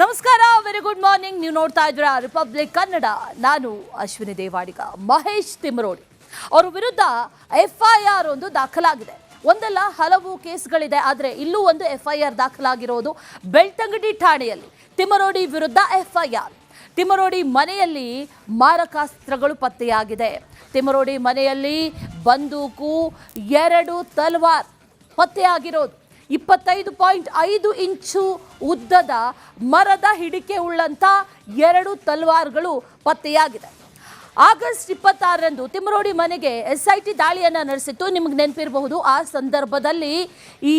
ನಮಸ್ಕಾರ very good morning ನೀವು ನೋಡ್ತಾ ಇದ್ದೀರಾ ರಿಪಬ್ಲಿಕ್ ಕನ್ನಡ ನಾನು ಅಶ್ವಿನಿ ದೇವಾಡಿಗ, ಮಹೇಶ್ ತಿಮರೋಡಿ ಅವರ ವಿರುದ್ಧ ಎಫ್ಐಆರ್ ಒಂದು ದಾಖಲಾಗಿದೆ. ಒಂದಲ್ಲ ಹಲವು ಕೇಸ್ಗಳಿದೆ, ಆದರೆ ಇಲ್ಲೂ ಒಂದು ಎಫ್ಐಆರ್ ದಾಖಲಾಗಿರೋದು ಬೆಳ್ತಂಗಡಿ ಠಾಣೆಯಲ್ಲಿ. ತಿಮರೋಡಿ ವಿರುದ್ಧ ಎಫ್ಐಆರ್ ತಿಮರೋಡಿ ಮನೆಯಲ್ಲಿ ಮಾರಕಾಸ್ತ್ರಗಳು ಪತ್ತೆಯಾಗಿದೆ. ತಿಮರೋಡಿ ಮನೆಯಲ್ಲಿ ಬಂದೂಕು ಎರಡು ತಲ್ವಾರ್ ಪತ್ತೆಯಾಗಿರೋದು. ಇಪ್ಪತ್ತೈದು ಪಾಯಿಂಟ್ ಐದು ಇಂಚು ಉದ್ದದ ಮರದ ಹಿಡಿಕೆ ಉಳ್ಳಂತ ಎರಡು ತಲ್ವಾರ್ಗಳು ಪತ್ತೆಯಾಗಿದೆ. ಆಗಸ್ಟ್ ಇಪ್ಪತ್ತಾರರಂದು ತಿಮರೋಡಿ ಮನೆಗೆ ಎಸ್ ಐ ಟಿ ದಾಳಿಯನ್ನು ನಡೆಸಿತ್ತು. ನಿಮಗೆ ನೆನಪಿರಬಹುದು, ಆ ಸಂದರ್ಭದಲ್ಲಿ ಈ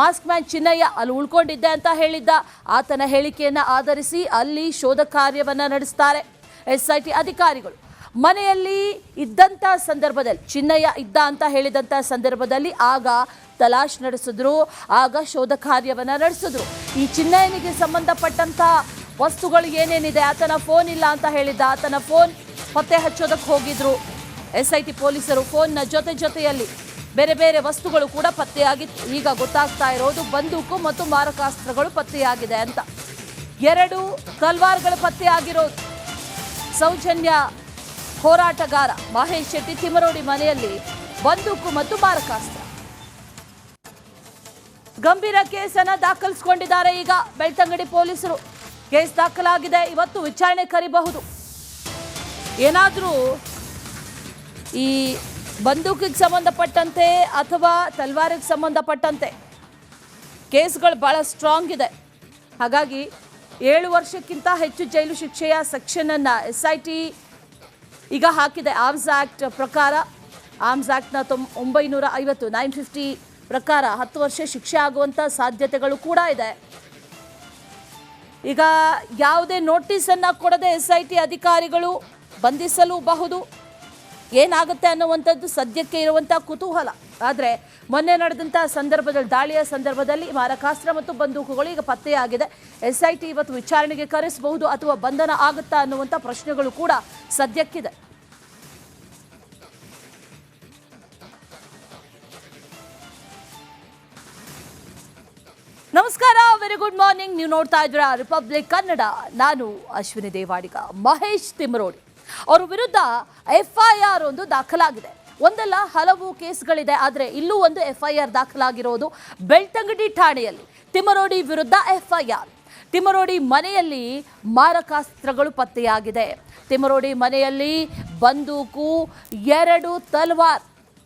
ಮಾಸ್ಕ್ ಮ್ಯಾನ್ ಚಿನ್ನಯ್ಯ ಅಲ್ಲಿ ಉಳ್ಕೊಂಡಿದ್ದೆ ಅಂತ ಹೇಳಿದ್ದ. ಆತನ ಹೇಳಿಕೆಯನ್ನು ಆಧರಿಸಿ ಅಲ್ಲಿ ಶೋಧ ಕಾರ್ಯವನ್ನು ನಡೆಸ್ತಾರೆ ಎಸ್ ಐ ಟಿ ಅಧಿಕಾರಿಗಳು. ಮನೆಯಲ್ಲಿ ಇದ್ದಂಥ ಸಂದರ್ಭದಲ್ಲಿ ಚಿನ್ನಯ್ಯ ಇದ್ದ ಅಂತ ಹೇಳಿದಂಥ ಸಂದರ್ಭದಲ್ಲಿ ಆಗ ತಲಾಶ್ ನಡೆಸಿದ್ರು, ಆಗ ಶೋಧ ಕಾರ್ಯವನ್ನು ನಡೆಸಿದ್ರು. ಈ ಚಿನ್ನಯನಿಗೆ ಸಂಬಂಧಪಟ್ಟಂಥ ವಸ್ತುಗಳು ಏನೇನಿದೆ? ಆತನ ಫೋನ್ ಇಲ್ಲ ಅಂತ ಹೇಳಿದ್ದ ಆತನ ಫೋನ್ ಪತ್ತೆ ಹಚ್ಚೋದಕ್ಕೆ ಹೋಗಿದ್ರು. ಎಸ್ ಐ ಟಿ ಪೊಲೀಸರು ಫೋನ್ನ ಜೊತೆ ಜೊತೆಯಲ್ಲಿ ಬೇರೆ ಬೇರೆ ವಸ್ತುಗಳು ಕೂಡ ಪತ್ತೆಯಾಗಿತ್ತು. ಈಗ ಗೊತ್ತಾಗ್ತಾ ಇರೋದು ಬಂದೂಕು ಮತ್ತು ಮಾರಕಾಸ್ತ್ರಗಳು ಪತ್ತೆಯಾಗಿದೆ ಅಂತ. ಎರಡು ತಲ್ವಾರ್ಗಳು ಪತ್ತೆಯಾಗಿರೋದು. ಸೌಜನ್ಯ ಹೋರಾಟಗಾರ ಮಹೇಶ್ ಶೆಟ್ಟಿ ತಿಮರೋಡಿ ಮನೆಯಲ್ಲಿ ಬಂದೂಕು ಮತ್ತು ಮಾರಕಾಸ್ತ್ರ. ಗಂಭೀರ ಕೇಸನ್ನ ದಾಖಲಿಸಿಕೊಂಡಿದ್ದಾರೆ ಈಗ ಬೆಳ್ತಂಗಡಿ ಪೊಲೀಸರು. ಕೇಸ್ ದಾಖಲಾಗಿದೆ, ಇವತ್ತು ವಿಚಾರಣೆ ಕರಿಬಹುದು. ಏನಾದರೂ ಈ ಬಂದೂಕಿಗೆ ಸಂಬಂಧಪಟ್ಟಂತೆ ಅಥವಾ ತಲ್ವಾರಿಗೆ ಸಂಬಂಧಪಟ್ಟಂತೆ ಕೇಸ್ಗಳು ಭಾಳ ಸ್ಟ್ರಾಂಗ್ ಇದೆ. ಹಾಗಾಗಿ ಏಳು ವರ್ಷಕ್ಕಿಂತ ಹೆಚ್ಚು ಜೈಲು ಶಿಕ್ಷೆಯ ಸೆಕ್ಷನನ್ನು ಎಸ್ ಐ ಟಿ ಈಗ ಹಾಕಿದೆ. ಆರ್ಮ್ಸ್ ಆ್ಯಕ್ಟ್ ಪ್ರಕಾರ ಆರ್ಮ್ಸ್ ಆ್ಯಕ್ಟ್ನ ಒಂಬೈನೂರ ಐವತ್ತು, ನೈನ್ ಫಿಫ್ಟಿ ಪ್ರಕಾರ ಹತ್ತು ವರ್ಷ ಶಿಕ್ಷೆ ಆಗುವಂಥ ಸಾಧ್ಯತೆಗಳು ಕೂಡ ಇದೆ. ಈಗ ಯಾವುದೇ ನೋಟಿಸನ್ನು ಕೊಡದೆ ಎಸ್ ಐ ಟಿ ಅಧಿಕಾರಿಗಳು ಬಂಧಿಸಲೂಬಹುದು. ಏನಾಗುತ್ತೆ ಅನ್ನುವಂಥದ್ದು ಸದ್ಯಕ್ಕೆ ಇರುವಂಥ ಕುತೂಹಲ. ಆದರೆ ಮೊನ್ನೆ ನಡೆದಂಥ ಸಂದರ್ಭದಲ್ಲಿ, ದಾಳಿಯ ಸಂದರ್ಭದಲ್ಲಿ ಮಾರಕಾಸ್ತ್ರ ಮತ್ತು ಬಂದೂಕುಗಳು ಈಗ ಪತ್ತೆಯಾಗಿದೆ. ಎಸ್ ಐ ಟಿ ಇವತ್ತು ವಿಚಾರಣೆಗೆ ಕರೆಸಬಹುದು ಅಥವಾ ಬಂಧನ ಆಗುತ್ತಾ ಅನ್ನುವಂಥ ಪ್ರಶ್ನೆಗಳು ಕೂಡ ಸದ್ಯಕ್ಕಿದೆ. ನಮಸ್ಕಾರ ವೆರಿ ಗುಡ್ ಮಾರ್ನಿಂಗ್ ನೀವು ನೋಡ್ತಾ ಇದ್ದೀರಾ ರಿಪಬ್ಲಿಕ್ ಕನ್ನಡ ನಾನು ಅಶ್ವಿನಿ ದೇವಾಡಿಗ, ಮಹೇಶ್ ತಿಮರೋಡಿ. ಅವರ ವಿರುದ್ಧ ಎಫ್ಐಆರ್ ಒಂದು ದಾಖಲಾಗಿದೆ. ಒಂದಲ್ಲ ಹಲವು ಕೇಸ್ಗಳಿದೆ, ಆದರೆ ಇಲ್ಲೂ ಒಂದು ಎಫ್ಐಆರ್ ದಾಖಲಾಗಿರೋದು ಬೆಳ್ತಂಗಡಿ ಠಾಣೆಯಲ್ಲಿ. ತಿಮರೋಡಿ ವಿರುದ್ಧ ಎಫ್ಐಆರ್ ತಿಮರೋಡಿ ಮನೆಯಲ್ಲಿ ಮಾರಕಾಸ್ತ್ರಗಳು ಪತ್ತೆಯಾಗಿದೆ. ತಿಮರೋಡಿ ಮನೆಯಲ್ಲಿ ಬಂದೂಕು ಎರಡು ತಲ್ವಾರ್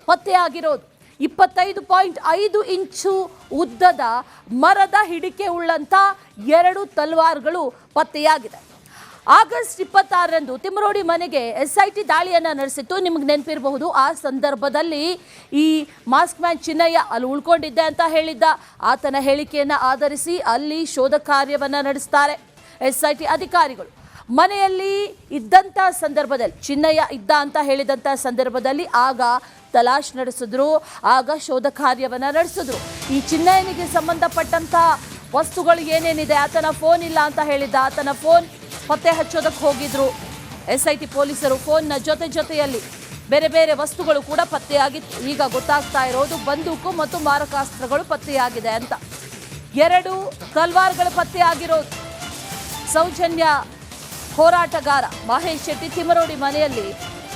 ಪತ್ತೆಯಾಗಿರೋದು. ಇಪ್ಪತ್ತೈದು ಪಾಯಿಂಟ್ ಐದು ಇಂಚು ಉದ್ದದ ಮರದ ಹಿಡಿಕೆ ಉಳ್ಳಂತ ಎರಡು ತಲ್ವಾರ್ಗಳು ಪತ್ತೆಯಾಗಿದೆ. ಆಗಸ್ಟ್ ಇಪ್ಪತ್ತಾರರಂದು ತಿಮರೋಡಿ ಮನೆಗೆ ಎಸ್ ಐ ಟಿ ದಾಳಿಯನ್ನು ನಡೆಸಿತ್ತು. ನಿಮಗೆ ನೆನಪಿರಬಹುದು, ಆ ಸಂದರ್ಭದಲ್ಲಿ ಈ ಮಾಸ್ಕ್ ಮ್ಯಾನ್ ಚಿನ್ನಯ್ಯ ಅಲ್ಲಿ ಉಳ್ಕೊಂಡಿದ್ದೆ ಅಂತ ಹೇಳಿದ್ದ. ಆತನ ಹೇಳಿಕೆಯನ್ನು ಆಧರಿಸಿ ಅಲ್ಲಿ ಶೋಧ ಕಾರ್ಯವನ್ನು ನಡೆಸ್ತಾರೆ ಎಸ್ ಐ ಟಿ ಅಧಿಕಾರಿಗಳು. ಮನೆಯಲ್ಲಿ ಇದ್ದಂಥ ಸಂದರ್ಭದಲ್ಲಿ ಚಿನ್ನಯ್ಯ ಇದ್ದ ಅಂತ ಹೇಳಿದಂಥ ಸಂದರ್ಭದಲ್ಲಿ ಆಗ ತಲಾಶ್ ನಡೆಸಿದ್ರು, ಆಗ ಶೋಧ ಕಾರ್ಯವನ್ನು ನಡೆಸಿದ್ರು. ಈ ಚಿನ್ನಯನಿಗೆ ಸಂಬಂಧಪಟ್ಟಂಥ ವಸ್ತುಗಳು ಏನೇನಿದೆ? ಆತನ ಫೋನ್ ಇಲ್ಲ ಅಂತ ಹೇಳಿದ್ದ ಆತನ ಫೋನ್ ಪತ್ತೆ ಹಚ್ಚೋದಕ್ಕೆ ಹೋಗಿದ್ರು. ಎಸ್ ಐ ಟಿ ಪೊಲೀಸರು ಫೋನ್ನ ಜೊತೆ ಜೊತೆಯಲ್ಲಿ ಬೇರೆ ಬೇರೆ ವಸ್ತುಗಳು ಕೂಡ ಪತ್ತೆಯಾಗಿತ್ತು. ಈಗ ಗೊತ್ತಾಗ್ತಾ ಇರೋದು ಬಂದೂಕು ಮತ್ತು ಮಾರಕಾಸ್ತ್ರಗಳು ಪತ್ತೆಯಾಗಿದೆ ಅಂತ. ಎರಡು ತಲ್ವಾರ್ಗಳು ಪತ್ತೆಯಾಗಿರೋದು. ಸೌಜನ್ಯ ಹೋರಾಟಗಾರ ಮಹೇಶ್ ಶೆಟ್ಟಿ ತಿಮರೋಡಿ ಮನೆಯಲ್ಲಿ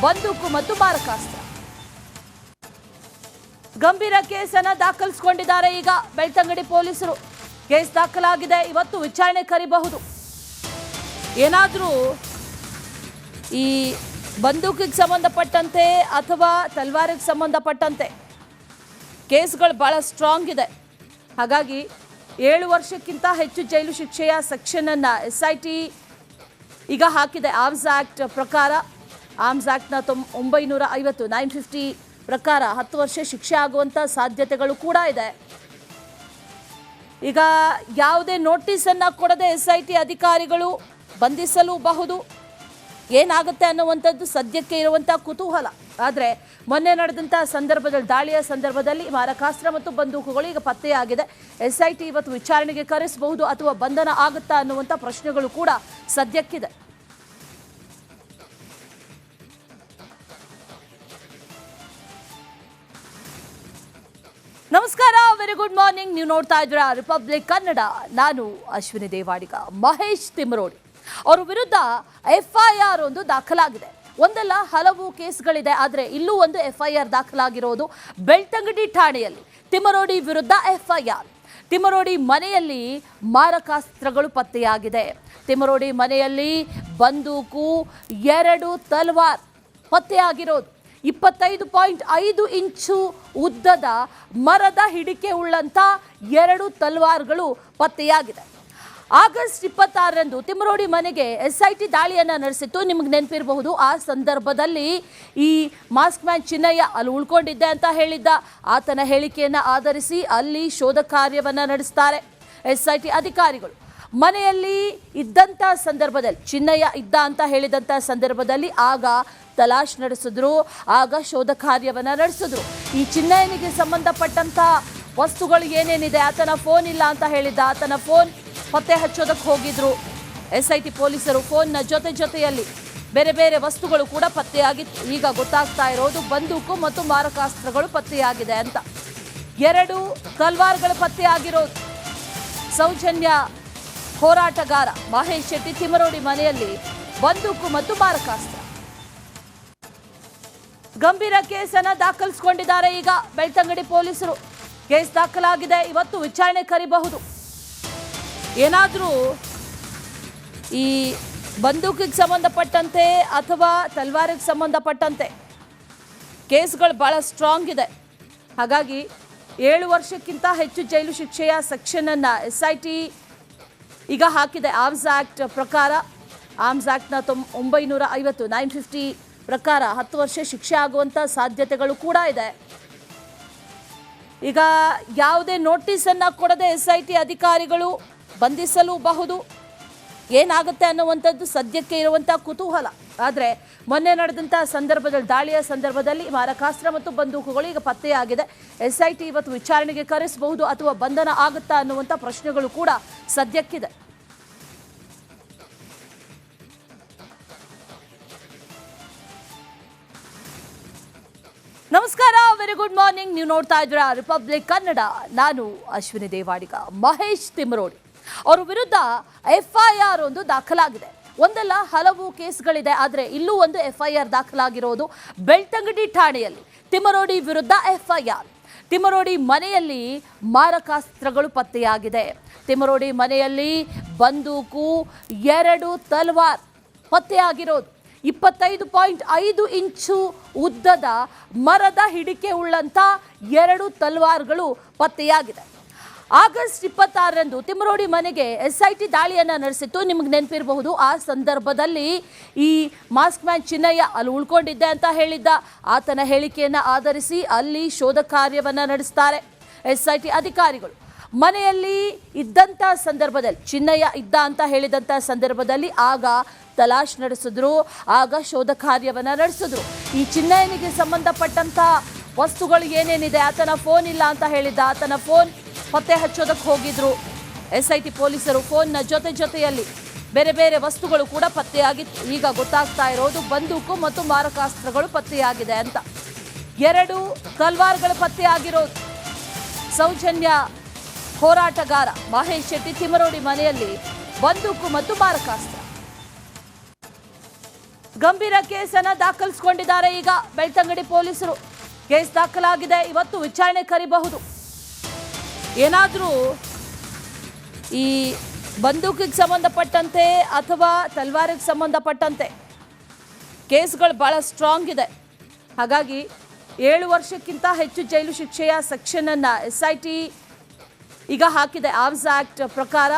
ಬಂದೂಕು ಮತ್ತು ಮಾರಕಾಸ್ತ್ರ. ಗಂಭೀರ ಕೇಸನ್ನ ದಾಖಲಿಸಿಕೊಂಡಿದ್ದಾರೆ ಈಗ ಬೆಳ್ತಂಗಡಿ ಪೊಲೀಸರು. ಕೇಸ್ ದಾಖಲಾಗಿದೆ, ಇವತ್ತು ವಿಚಾರಣೆ ಕರಿಬಹುದು. ಏನಾದರೂ ಈ ಬಂದೂಕಿಗೆ ಸಂಬಂಧಪಟ್ಟಂತೆ ಅಥವಾ ತಲ್ವಾರಿಗೆ ಸಂಬಂಧಪಟ್ಟಂತೆ ಕೇಸ್ಗಳು ಭಾಳ ಸ್ಟ್ರಾಂಗ್ ಇದೆ. ಹಾಗಾಗಿ ಏಳು ವರ್ಷಕ್ಕಿಂತ ಹೆಚ್ಚು ಜೈಲು ಶಿಕ್ಷೆಯ ಸೆಕ್ಷನನ್ನು ಎಸ್ ಐ ಟಿ ಈಗ ಹಾಕಿದೆ. ಆರ್ಮ್ಸ್ ಆ್ಯಕ್ಟ್ ಪ್ರಕಾರ ಆರ್ಮ್ಸ್ ಆ್ಯಕ್ಟ್ನ ಒಂಬೈನೂರ ಐವತ್ತು, ನೈನ್ ಫಿಫ್ಟಿ ಪ್ರಕಾರ ಹತ್ತು ವರ್ಷ ಶಿಕ್ಷೆ ಆಗುವಂಥ ಸಾಧ್ಯತೆಗಳು ಕೂಡ ಇದೆ. ಈಗ ಯಾವುದೇ ನೋಟಿಸನ್ನು ಕೊಡದೆ ಎಸ್ ಐ ಟಿ ಅಧಿಕಾರಿಗಳು ಬಂಧಿಸಲೂಬಹುದು. ಏನಾಗುತ್ತೆ ಅನ್ನುವಂಥದ್ದು ಸದ್ಯಕ್ಕೆ ಇರುವಂಥ ಕುತೂಹಲ. ಆದರೆ ಮೊನ್ನೆ ನಡೆದಂಥ ಸಂದರ್ಭದಲ್ಲಿ, ದಾಳಿಯ ಸಂದರ್ಭದಲ್ಲಿ ಮಾರಕಾಸ್ತ್ರ ಮತ್ತು ಬಂದೂಕುಗಳು ಈಗ ಪತ್ತೆಯಾಗಿದೆ. ಎಸ್ ಐ ಟಿ ಇವತ್ತು ವಿಚಾರಣೆಗೆ ಕರೆಸಬಹುದು ಅಥವಾ ಬಂಧನ ಆಗುತ್ತಾ ಅನ್ನುವಂಥ ಪ್ರಶ್ನೆಗಳು ಕೂಡ ಸದ್ಯಕ್ಕಿದೆ. ನಮಸ್ಕಾರ ವೆರಿ ಗುಡ್ ಮಾರ್ನಿಂಗ್ ನೀವು ನೋಡ್ತಾ ಇದ್ದೀರಾ ರಿಪಬ್ಲಿಕ್ ಕನ್ನಡ ನಾನು ಅಶ್ವಿನಿ ದೇವಾಡಿಗ, ಮಹೇಶ್ ತಿಮರೋಡಿ. ಅವರ ವಿರುದ್ಧ ಎಫ್ಐಆರ್ ಒಂದು ದಾಖಲಾಗಿದೆ. ಒಂದಲ್ಲ ಹಲವು ಕೇಸ್ಗಳಿದೆ, ಆದರೆ ಇಲ್ಲೂ ಒಂದು ಎಫ್ಐಆರ್ ದಾಖಲಾಗಿರೋದು ಬೆಳ್ತಂಗಡಿ ಠಾಣೆಯಲ್ಲಿ. ತಿಮರೋಡಿ ವಿರುದ್ಧ ಎಫ್ಐಆರ್ ತಿಮರೋಡಿ ಮನೆಯಲ್ಲಿ ಮಾರಕಾಸ್ತ್ರಗಳು ಪತ್ತೆಯಾಗಿದೆ. ತಿಮರೋಡಿ ಮನೆಯಲ್ಲಿ ಬಂದೂಕು ಎರಡು ತಲ್ವಾರ್ ಪತ್ತೆಯಾಗಿರೋದು. ಇಪ್ಪತ್ತೈದು ಪಾಯಿಂಟ್ ಐದು ಇಂಚು ಉದ್ದದ ಮರದ ಹಿಡಿಕೆ ಉಳ್ಳಂತ ಎರಡು ತಲ್ವಾರ್ಗಳು ಪತ್ತೆಯಾಗಿದೆ. ಆಗಸ್ಟ್ ಇಪ್ಪತ್ತಾರರಂದು ತಿಮರೋಡಿ ಮನೆಗೆ ಎಸ್ ಐ ಟಿ ದಾಳಿಯನ್ನು ನಡೆಸಿತ್ತು. ನಿಮಗೆ ನೆನಪಿರಬಹುದು, ಆ ಸಂದರ್ಭದಲ್ಲಿ ಈ ಮಾಸ್ಕ್ ಮ್ಯಾನ್ ಚಿನ್ನಯ್ಯ ಅಲ್ಲಿ ಉಳ್ಕೊಂಡಿದ್ದೆ ಅಂತ ಹೇಳಿದ್ದ. ಆತನ ಹೇಳಿಕೆಯನ್ನು ಆಧರಿಸಿ ಅಲ್ಲಿ ಶೋಧ ಕಾರ್ಯವನ್ನು ನಡೆಸ್ತಾರೆ ಎಸ್ ಐ ಟಿ ಅಧಿಕಾರಿಗಳು. ಮನೆಯಲ್ಲಿ ಇದ್ದಂಥ ಸಂದರ್ಭದಲ್ಲಿ ಚಿನ್ನಯ್ಯ ಇದ್ದ ಅಂತ ಹೇಳಿದಂಥ ಸಂದರ್ಭದಲ್ಲಿ ಆಗ ತಲಾಶ್ ನಡೆಸಿದ್ರು, ಆಗ ಶೋಧ ಕಾರ್ಯವನ್ನು ನಡೆಸಿದ್ರು. ಈ ಚಿನ್ನಯನಿಗೆ ಸಂಬಂಧಪಟ್ಟಂಥ ವಸ್ತುಗಳು ಏನೇನಿದೆ? ಆತನ ಫೋನ್ ಇಲ್ಲ ಅಂತ ಹೇಳಿದ್ದ ಆತನ ಫೋನ್ ಪತ್ತೆ ಹಚ್ಚೋದಕ್ಕೆ ಹೋಗಿದ್ರು. ಎಸ್ ಐ ಟಿ ಪೊಲೀಸರು ಫೋನ್ನ ಜೊತೆ ಜೊತೆಯಲ್ಲಿ ಬೇರೆ ಬೇರೆ ವಸ್ತುಗಳು ಕೂಡ ಪತ್ತೆಯಾಗಿತ್ತು. ಈಗ ಗೊತ್ತಾಗ್ತಾ ಇರೋದು ಬಂದೂಕು ಮತ್ತು ಮಾರಕಾಸ್ತ್ರಗಳು ಪತ್ತೆಯಾಗಿದೆ ಅಂತ. ಎರಡು ತಲ್ವಾರ್ಗಳು ಪತ್ತೆಯಾಗಿರೋದು. ಸೌಜನ್ಯ ಹೋರಾಟಗಾರ ಮಹೇಶ್ ಶೆಟ್ಟಿ ತಿಮರೋಡಿ ಮನೆಯಲ್ಲಿ ಬಂದೂಕು ಮತ್ತು ಮಾರಕಾಸ್ತ್ರ. ಗಂಭೀರ ಕೇಸನ್ನ ದಾಖಲಿಸಿಕೊಂಡಿದ್ದಾರೆ ಈಗ ಬೆಳ್ತಂಗಡಿ ಪೊಲೀಸರು. ಕೇಸ್ ದಾಖಲಾಗಿದೆ, ಇವತ್ತು ವಿಚಾರಣೆ ಕರಿಬಹುದು. ಏನಾದರೂ ಈ ಬಂದೂಕಿಗೆ ಸಂಬಂಧಪಟ್ಟಂತೆ ಅಥವಾ ತಲ್ವಾರಿಗೆ ಸಂಬಂಧಪಟ್ಟಂತೆ ಕೇಸ್ಗಳು ಭಾಳ ಸ್ಟ್ರಾಂಗ್ ಇದೆ. ಹಾಗಾಗಿ ಏಳು ವರ್ಷಕ್ಕಿಂತ ಹೆಚ್ಚು ಜೈಲು ಶಿಕ್ಷೆಯ ಸೆಕ್ಷನನ್ನು ಎಸ್ ಐ ಟಿ ಈಗ ಹಾಕಿದೆ. ಆರ್ಮ್ಸ್ ಆ್ಯಕ್ಟ್ ಪ್ರಕಾರ ಆರ್ಮ್ಸ್ ಆ್ಯಕ್ಟ್ನ ಒಂಬೈನೂರ ಐವತ್ತು, ನೈನ್ ಫಿಫ್ಟಿ ಪ್ರಕಾರ ಹತ್ತು ವರ್ಷ ಶಿಕ್ಷೆ ಆಗುವಂಥ ಸಾಧ್ಯತೆಗಳು ಕೂಡ ಇದೆ. ಈಗ ಯಾವುದೇ ನೋಟಿಸನ್ನು ಕೊಡದೆ ಎಸ್ ಐ ಟಿ ಅಧಿಕಾರಿಗಳು ಬಂಧಿಸಲೂಬಹುದು. ಏನಾಗುತ್ತೆ ಅನ್ನುವಂಥದ್ದು ಸದ್ಯಕ್ಕೆ ಇರುವಂಥ ಕುತೂಹಲ. ಆದರೆ ಮೊನ್ನೆ ನಡೆದಂಥ ಸಂದರ್ಭದಲ್ಲಿ, ದಾಳಿಯ ಸಂದರ್ಭದಲ್ಲಿ ಮಾರಕಾಸ್ತ್ರ ಮತ್ತು ಬಂದೂಕುಗಳು ಈಗ ಪತ್ತೆಯಾಗಿದೆ. ಎಸ್ ಐ ಟಿ ಇವತ್ತು ವಿಚಾರಣೆಗೆ ಕರೆಸಬಹುದು ಅಥವಾ ಬಂಧನ ಆಗುತ್ತಾ ಅನ್ನುವಂಥ ಪ್ರಶ್ನೆಗಳು ಕೂಡ ಸದ್ಯಕ್ಕಿದೆ. ನಮಸ್ಕಾರ ವೆರಿ ಗುಡ್ ಮಾರ್ನಿಂಗ್ ನೀವು ನೋಡ್ತಾ ಇದ್ದೀರಾ ರಿಪಬ್ಲಿಕ್ ಕನ್ನಡ ನಾನು ಅಶ್ವಿನಿ ದೇವಾಡಿಗ, ಮಹೇಶ್ ತಿಮರೋಡಿ ಅವರ ವಿರುದ್ಧ ಎಫ್ಐಆರ್ ಒಂದು ದಾಖಲಾಗಿದೆ. ಒಂದಲ್ಲ ಹಲವು ಕೇಸ್ಗಳಿದೆ, ಆದರೆ ಇಲ್ಲೂ ಒಂದು ಎಫ್ಐಆರ್ ದಾಖಲಾಗಿರೋದು ಬೆಳ್ತಂಗಡಿ ಠಾಣೆಯಲ್ಲಿ. ತಿಮರೋಡಿ ವಿರುದ್ಧ ಎಫ್ಐಆರ್ ತಿಮರೋಡಿ ಮನೆಯಲ್ಲಿ ಮಾರಕಾಸ್ತ್ರಗಳು ಪತ್ತೆಯಾಗಿದೆ. ತಿಮರೋಡಿ ಮನೆಯಲ್ಲಿ ಬಂದೂಕು ಎರಡು ತಲ್ವಾರ್ ಪತ್ತೆಯಾಗಿರೋದು. ಇಪ್ಪತ್ತೈದು ಪಾಯಿಂಟ್ ಐದು ಇಂಚು ಉದ್ದದ ಮರದ ಹಿಡಿಕೆ ಉಳ್ಳಂತ ಎರಡು ತಲ್ವಾರ್ಗಳು ಪತ್ತೆಯಾಗಿದೆ. ಆಗಸ್ಟ್ ಇಪ್ಪತ್ತಾರರಂದು ತಿಮರೋಡಿ ಮನೆಗೆ ಎಸ್ ಐ ಟಿ ದಾಳಿಯನ್ನು ನಡೆಸಿತ್ತು. ನಿಮಗೆ ನೆನಪಿರಬಹುದು, ಆ ಸಂದರ್ಭದಲ್ಲಿ ಈ ಮಾಸ್ಕ್ ಮ್ಯಾನ್ ಚಿನ್ನಯ್ಯ ಅಲ್ಲಿ ಉಳ್ಕೊಂಡಿದ್ದೆ ಅಂತ ಹೇಳಿದ್ದ. ಆತನ ಹೇಳಿಕೆಯನ್ನು ಆಧರಿಸಿ ಅಲ್ಲಿ ಶೋಧ ಕಾರ್ಯವನ್ನು ನಡೆಸ್ತಾರೆ ಎಸ್ ಐ ಟಿ ಅಧಿಕಾರಿಗಳು. ಮನೆಯಲ್ಲಿ ಇದ್ದಂಥ ಸಂದರ್ಭದಲ್ಲಿ ಚಿನ್ನಯ್ಯ ಇದ್ದ ಅಂತ ಹೇಳಿದಂಥ ಸಂದರ್ಭದಲ್ಲಿ ಆಗ ತಲಾಶ್ ನಡೆಸಿದ್ರು, ಆಗ ಶೋಧ ಕಾರ್ಯವನ್ನು ನಡೆಸಿದ್ರು. ಈ ಚಿನ್ನಯನಿಗೆ ಸಂಬಂಧಪಟ್ಟಂಥ ವಸ್ತುಗಳು ಏನೇನಿದೆ? ಆತನ ಫೋನ್ ಇಲ್ಲ ಅಂತ ಹೇಳಿದ್ದ ಆತನ ಫೋನ್ ಪತ್ತೆ ಹಚ್ಚೋದಕ್ಕೆ ಹೋಗಿದ್ರು. ಎಸ್ ಐ ಟಿ ಪೊಲೀಸರು ಫೋನ್ನ ಜೊತೆ ಜೊತೆಯಲ್ಲಿ ಬೇರೆ ಬೇರೆ ವಸ್ತುಗಳು ಕೂಡ ಪತ್ತೆಯಾಗಿತ್ತು. ಈಗ ಗೊತ್ತಾಗ್ತಾ ಇರೋದು ಬಂದೂಕು ಮತ್ತು ಮಾರಕಾಸ್ತ್ರಗಳು ಪತ್ತೆಯಾಗಿದೆ ಅಂತ. ಎರಡು ತಲ್ವಾರ್ಗಳು ಪತ್ತೆಯಾಗಿರೋದು. ಸೌಜನ್ಯ ಹೋರಾಟಗಾರ ಮಹೇಶ್ ಶೆಟ್ಟಿ ತಿಮರೋಡಿ ಮನೆಯಲ್ಲಿ ಬಂದೂಕು ಮತ್ತು ಮಾರಕಾಸ್ತ್ರ. ಗಂಭೀರ ಕೇಸನ್ನ ದಾಖಲಿಸಿಕೊಂಡಿದ್ದಾರೆ ಈಗ ಬೆಳ್ತಂಗಡಿ ಪೊಲೀಸರು. ಕೇಸ್ ದಾಖಲಾಗಿದೆ, ಇವತ್ತು ವಿಚಾರಣೆ ಕರಿಬಹುದು. ಏನಾದರೂ ಈ ಬಂದೂಕಿಗೆ ಸಂಬಂಧಪಟ್ಟಂತೆ ಅಥವಾ ತಲ್ವಾರಿಗೆ ಸಂಬಂಧಪಟ್ಟಂತೆ ಕೇಸ್ಗಳು ಭಾಳ ಸ್ಟ್ರಾಂಗ್ ಇದೆ. ಹಾಗಾಗಿ ಏಳು ವರ್ಷಕ್ಕಿಂತ ಹೆಚ್ಚು ಜೈಲು ಶಿಕ್ಷೆಯ ಸೆಕ್ಷನನ್ನು ಎಸ್ ಐ ಟಿ ಈಗ ಹಾಕಿದೆ. ಆರ್ಮ್ಸ್ ಆ್ಯಕ್ಟ್ ಪ್ರಕಾರ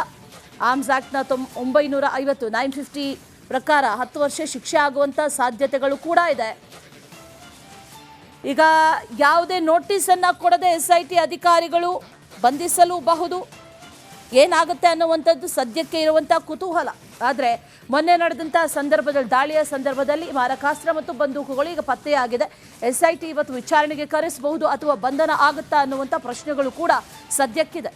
ಆರ್ಮ್ಸ್ ಆ್ಯಕ್ಟ್ನ ಒಂಬೈನೂರ ಐವತ್ತು, ನೈನ್ ಫಿಫ್ಟಿ ಪ್ರಕಾರ ಹತ್ತು ವರ್ಷ ಶಿಕ್ಷೆ ಆಗುವಂಥ ಸಾಧ್ಯತೆಗಳು ಕೂಡ ಇದೆ. ಈಗ ಯಾವುದೇ ನೋಟಿಸನ್ನು ಕೊಡದೆ ಎಸ್ ಐ ಟಿ ಅಧಿಕಾರಿಗಳು ಬಂಧಿಸಲೂಬಹುದು. ಏನಾಗುತ್ತೆ ಅನ್ನುವಂಥದ್ದು ಸದ್ಯಕ್ಕೆ ಇರುವಂಥ ಕುತೂಹಲ. ಆದರೆ ಮೊನ್ನೆ ನಡೆದಂಥ ಸಂದರ್ಭದಲ್ಲಿ, ದಾಳಿಯ ಸಂದರ್ಭದಲ್ಲಿ ಮಾರಕಾಸ್ತ್ರ ಮತ್ತು ಬಂದೂಕುಗಳು ಈಗ ಪತ್ತೆಯಾಗಿದೆ. ಎಸ್ ಐ ಟಿ ಇವತ್ತು ವಿಚಾರಣೆಗೆ ಕರೆಸಬಹುದು ಅಥವಾ ಬಂಧನ ಆಗುತ್ತಾ ಅನ್ನುವಂಥ ಪ್ರಶ್ನೆಗಳು ಕೂಡ ಸದ್ಯಕ್ಕಿದೆ.